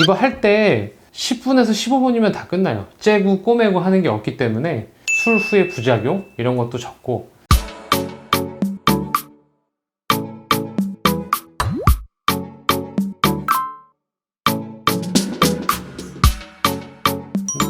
이거 할 때 10분에서 15분이면 다 끝나요. 째고 꼬매고 하는 게 없기 때문에 술 후의 부작용 이런 것도 적고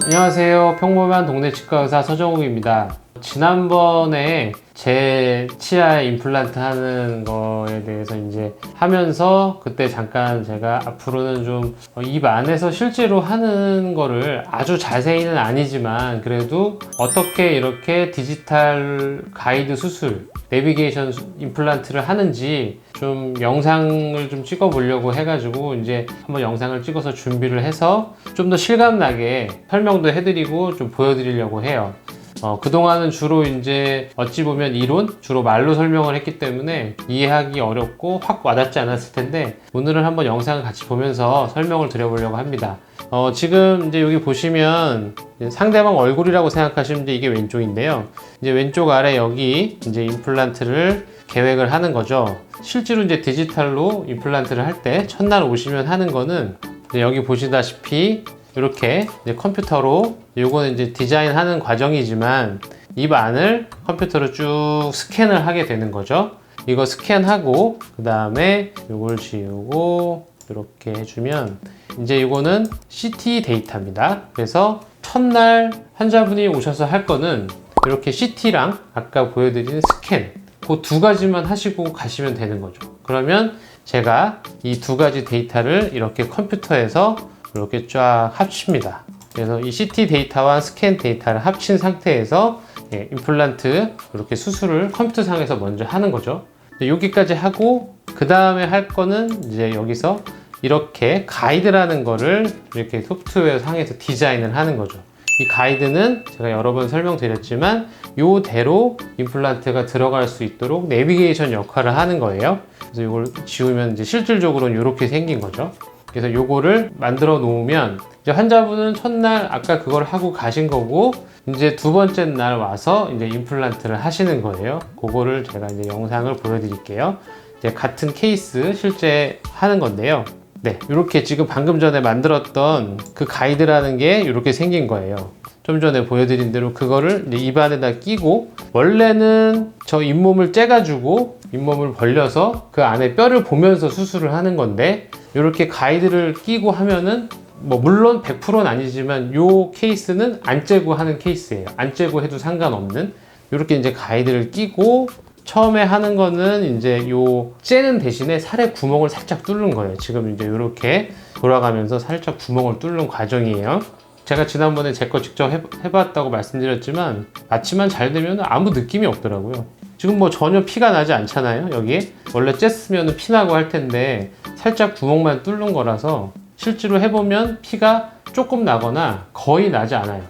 안녕하세요. 평범한 동네 치과 의사 서정욱입니다. 지난번에 제 치아에 임플란트 하는 거에 대해서 이제 하면서 그때 잠깐 제가 앞으로는 좀 입 안에서 실제로 하는 거를 아주 자세히는 아니지만 그래도 어떻게 이렇게 디지털 가이드 수술, 내비게이션 수- 임플란트를 하는지 좀 영상을 좀 찍어 보려고 해가지고 이제 한번 영상을 찍어서 준비를 해서 좀 더 실감 나게 설명도 해드리고 좀 보여드리려고 해요. 어, 그동안은 주로 이제 어찌 보면 이론, 주로 말로 설명을 했기 때문에 이해하기 어렵고 확 와닿지 않았을 텐데 오늘은 한번 영상을 같이 보면서 설명을 드려보려고 합니다. 어, 지금 이제 여기 보시면 상대방 얼굴이라고 생각하시면 이제 이게 왼쪽인데요. 이제 왼쪽 아래 여기 이제 임플란트를 계획을 하는 거죠. 실제로 이제 디지털로 임플란트를 할 때 첫날 오시면 하는 거는 여기 보시다시피 이렇게 이제 컴퓨터로 요거는 이제 디자인하는 과정이지만 입 안을 컴퓨터로 쭉 스캔을 하게 되는 거죠. 이거 스캔하고 그 다음에 요걸 지우고 이렇게 해주면 이제 이거는 CT 데이터입니다. 그래서 첫날 환자분이 오셔서 할 거는 이렇게 CT랑 아까 보여드린 스캔 그 두 가지만 하시고 가시면 되는 거죠. 그러면 제가 이 두 가지 데이터를 이렇게 컴퓨터에서 이렇게 쫙 합칩니다. 그래서 이 CT 데이터와 스캔 데이터를 합친 상태에서 예, 임플란트 이렇게 수술을 컴퓨터 상에서 먼저 하는 거죠. 여기까지 하고 그 다음에 할 거는 이제 여기서 이렇게 가이드라는 거를 이렇게 소프트웨어 상에서 디자인을 하는 거죠. 이 가이드는 제가 여러 번 설명드렸지만 요대로 임플란트가 들어갈 수 있도록 내비게이션 역할을 하는 거예요. 그래서 이걸 지우면 이제 실질적으로는 이렇게 생긴 거죠. 그래서 요거를 만들어 놓으면 이제 환자분은 첫날 아까 그걸 하고 가신 거고 이제 두 번째 날 와서 이제 임플란트를 하시는 거예요. 그거를 제가 이제 영상을 보여드릴게요. 이제 같은 케이스 실제 하는 건데요. 네, 이렇게 지금 방금 전에 만들었던 그 가이드라는 게 이렇게 생긴 거예요. 좀 전에 보여드린 대로 그거를 입안에다 끼고 원래는 저 잇몸을 째가지고 잇몸을 벌려서 그 안에 뼈를 보면서 수술을 하는 건데 이렇게 가이드를 끼고 하면은 뭐 물론 100%는 아니지만 요 케이스는 안 째고 하는 케이스예요. 안 째고 해도 상관없는 이렇게 이제 가이드를 끼고 처음에 하는 거는 이제 요 째는 대신에 살에 구멍을 살짝 뚫는 거예요. 지금 이제 이렇게 돌아가면서 살짝 구멍을 뚫는 과정이에요. 제가 지난번에 제 거 직접 해, 해봤다고 말씀드렸지만 마취만 잘 되면 아무 느낌이 없더라고요. 지금 뭐 전혀 피가 나지 않잖아요. 여기에 원래 쬐으면 피 나고 할 텐데 살짝 구멍만 뚫는 거라서 실제로 해보면 피가 조금 나거나 거의 나지 않아요.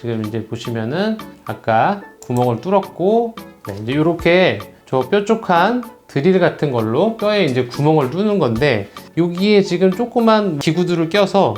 지금 이제 보시면은 아까 구멍을 뚫었고 네, 이제 이렇게 저 뾰족한 드릴 같은 걸로 뼈에 이제 구멍을 뚫는 건데 여기에 지금 조그만 기구들을 껴서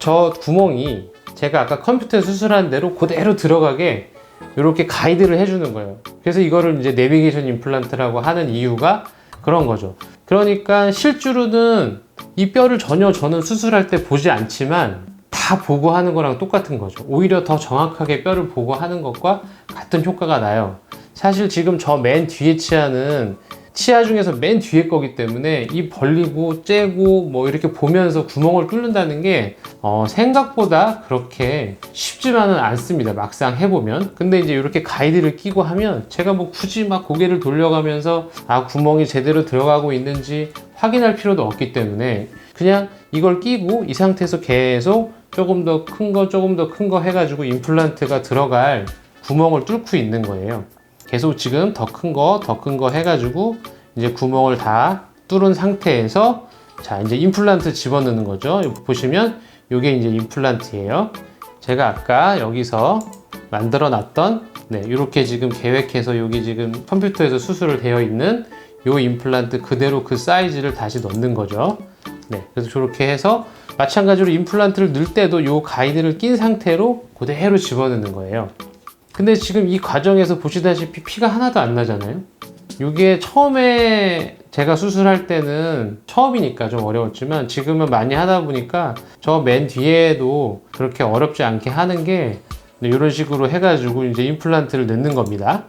저 구멍이 제가 아까 컴퓨터 수술한 대로 그대로 들어가게 이렇게 가이드를 해주는 거예요. 그래서 이거를 이제 내비게이션 임플란트라고 하는 이유가 그런 거죠. 그러니까 실제로는 이 뼈를 전혀 저는 수술할 때 보지 않지만 다 보고 하는 거랑 똑같은 거죠. 오히려 더 정확하게 뼈를 보고 하는 것과 같은 효과가 나요. 사실 지금 저 맨 뒤에 치아는 치아 중에서 맨 뒤에 거기 때문에 이 벌리고 째고 뭐 이렇게 보면서 구멍을 뚫는다는 게 어, 생각보다 그렇게 쉽지만은 않습니다. 막상 해보면. 근데 이제 이렇게 가이드를 끼고 하면 제가 뭐 굳이 막 고개를 돌려가면서 아 구멍이 제대로 들어가고 있는지 확인할 필요도 없기 때문에 그냥 이걸 끼고 이 상태에서 계속 조금 더 큰 거 조금 더 큰 거 해가지고 임플란트가 들어갈 구멍을 뚫고 있는 거예요. 계속 지금 더 큰 거, 더 큰 거 해가지고 이제 구멍을 다 뚫은 상태에서 자 이제 임플란트 집어넣는 거죠. 보시면 이게 이제 임플란트예요. 제가 아까 여기서 만들어 놨던 네 이렇게 지금 계획해서 여기 지금 컴퓨터에서 수술을 되어 있는 요 임플란트 그대로 그 사이즈를 다시 넣는 거죠. 네 그래서 저렇게 해서 마찬가지로 임플란트를 넣을 때도 요 가이드를 낀 상태로 그대로 집어넣는 거예요. 근데 지금 이 과정에서 보시다시피 피가 하나도 안 나잖아요. 이게 처음에 제가 수술할 때는 처음이니까 좀 어려웠지만 지금은 많이 하다 보니까 저 맨 뒤에도 그렇게 어렵지 않게 하는 게 이런 식으로 해가지고 이제 임플란트를 넣는 겁니다.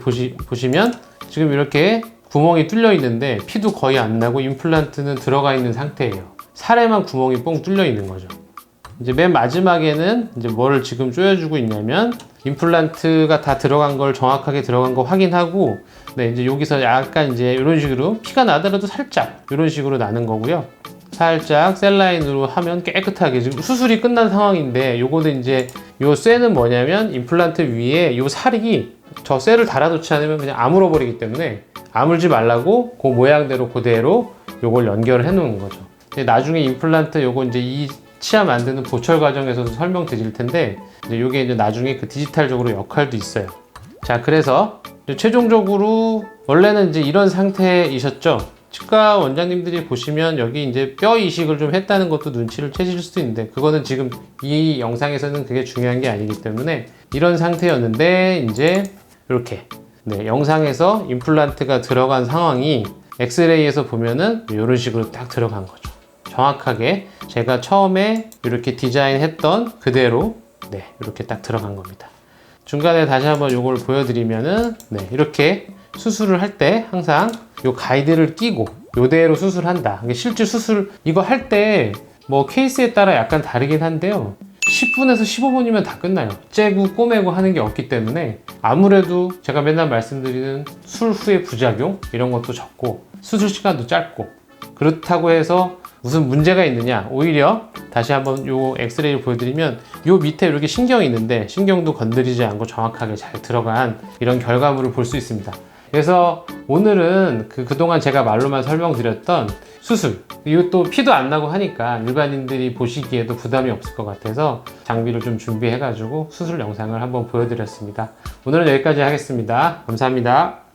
보시, 보시면 지금 이렇게 구멍이 뚫려 있는데 피도 거의 안 나고 임플란트는 들어가 있는 상태예요. 살에만 구멍이 뻥 뚫려 있는 거죠. 이제 맨 마지막에는 이제 뭐를 지금 조여주고 있냐면 임플란트가 다 들어간 걸 정확하게 들어간 거 확인하고 네 이제 여기서 약간 이제 이런 식으로 피가 나더라도 살짝 이런 식으로 나는 거고요. 살짝 셀라인으로 하면 깨끗하게 지금 수술이 끝난 상황인데 요거는 이제 요 쇠는 뭐냐면 임플란트 위에 요 살이 저 쇠를 달아놓지 않으면 그냥 아물어 버리기 때문에 아물지 말라고 그 모양대로 그대로 요걸 연결을 해 놓은 거죠. 나중에 임플란트 요거 이제 이 치아 만드는 보철 과정에서도 설명드릴 텐데 이제 요게 이제 나중에 그 디지털적으로 역할도 있어요. 자 그래서 최종적으로 원래는 이제 이런 상태이셨죠. 치과 원장님들이 보시면 여기 이제 뼈 이식을 좀 했다는 것도 눈치를 채실 수도 있는데 그거는 지금 이 영상에서는 그게 중요한 게 아니기 때문에 이런 상태였는데 이제 이렇게 네, 영상에서 임플란트가 들어간 상황이 엑스레이에서 보면은 이런 식으로 딱 들어간 거죠. 정확하게 제가 처음에 이렇게 디자인했던 그대로 네, 이렇게 딱 들어간 겁니다. 중간에 다시 한번 이걸 보여드리면은 네, 이렇게 수술을 할 때 항상 요 가이드를 끼고 요대로 수술한다. 실제 수술 이거 할 때 뭐 케이스에 따라 약간 다르긴 한데요. 10분에서 15분이면 다 끝나요. 째고 꼬매고 하는 게 없기 때문에 아무래도 제가 맨날 말씀드리는 술 후의 부작용 이런 것도 적고 수술 시간도 짧고 그렇다고 해서 무슨 문제가 있느냐. 오히려 다시 한번 요 엑스레이를 보여드리면 요 밑에 이렇게 신경이 있는데 신경도 건드리지 않고 정확하게 잘 들어간 이런 결과물을 볼 수 있습니다. 그래서 오늘은 그 그동안 제가 말로만 설명드렸던 수술. 이것도 피도 안 나고 하니까 일반인들이 보시기에도 부담이 없을 것 같아서 장비를 좀 준비해 가지고 수술 영상을 한번 보여드렸습니다. 오늘은 여기까지 하겠습니다. 감사합니다